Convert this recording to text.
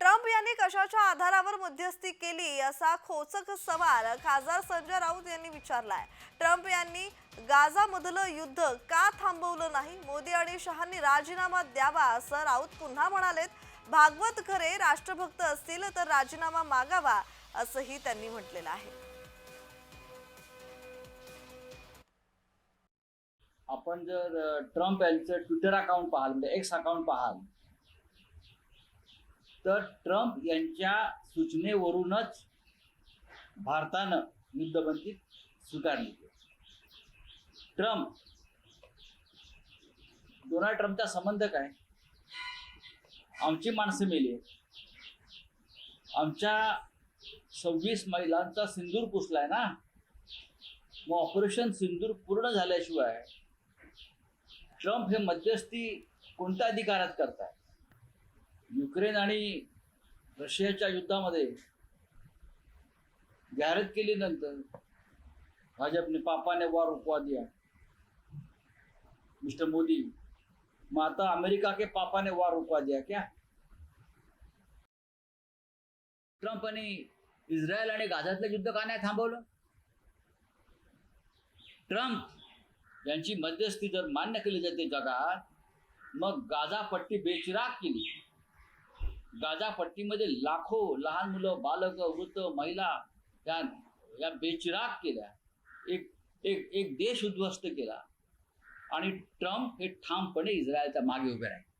Trump यांनी कशाच्या आधारावर मध्यस्थी केली असा खोचक सवाल खासदार संजय राऊत यांनी विचारलाय. ट्रम्प यांनी गाझामधलं युद्ध का थांबवलं नाही? मोदी आणि शहांनी राजीनामा द्यावा असं राऊत पुन्हा म्हणालेत. भागवत खरे राष्ट्रभक्त असतील तर राजीनामा मागावा असंही त्यांनी म्हटलेलं आहे. आपण जर ट्रम्प यांचं ट्विटर अकाउंट पाहाल म्हणजे एक्स अकाउंट पाहाल तर ट्रम्प यांच्या सूचनेवरूनच भारतानं युद्धबंदी स्वीकारली. ट्रम्प डोनाल्ड ट्रम्पचा संबंध काय? आमची माणसं मेली आमच्या सव्वीस महिलांचा सिंदूर पुसलाय ना? मग ऑपरेशन सिंदूर पूर्ण झाल्याशिवाय ट्रम्प हे मध्यस्थी कोणत्या अधिकारात करताय? युक्रेन आणि रशियाच्या युद्धामध्ये जाहिरात केली नंतर भाजपने पापाने वार उपवा दिया मिस्टर मोदी मग आता अमेरिका के पापा ने वार रुपवा दिया क्या? ट्रम्प आणि इस्रायल आणि गाझातलं युद्ध का नाही थांबवलं? ट्रम्प यांची मध्यस्थी जर मान्य केली जाते जगात मग गाझा पट्टी बेचिराग केली. गाझा पट्टीमध्ये लाखो लहान मुलं बालक वृद्ध महिला या या बेचिराग केल्या. एक एक एक देश उद्ध्वस्त केला. आणि ट्रम्प हे ठामपणे इस्रायलच्या मागे उभे राहिले.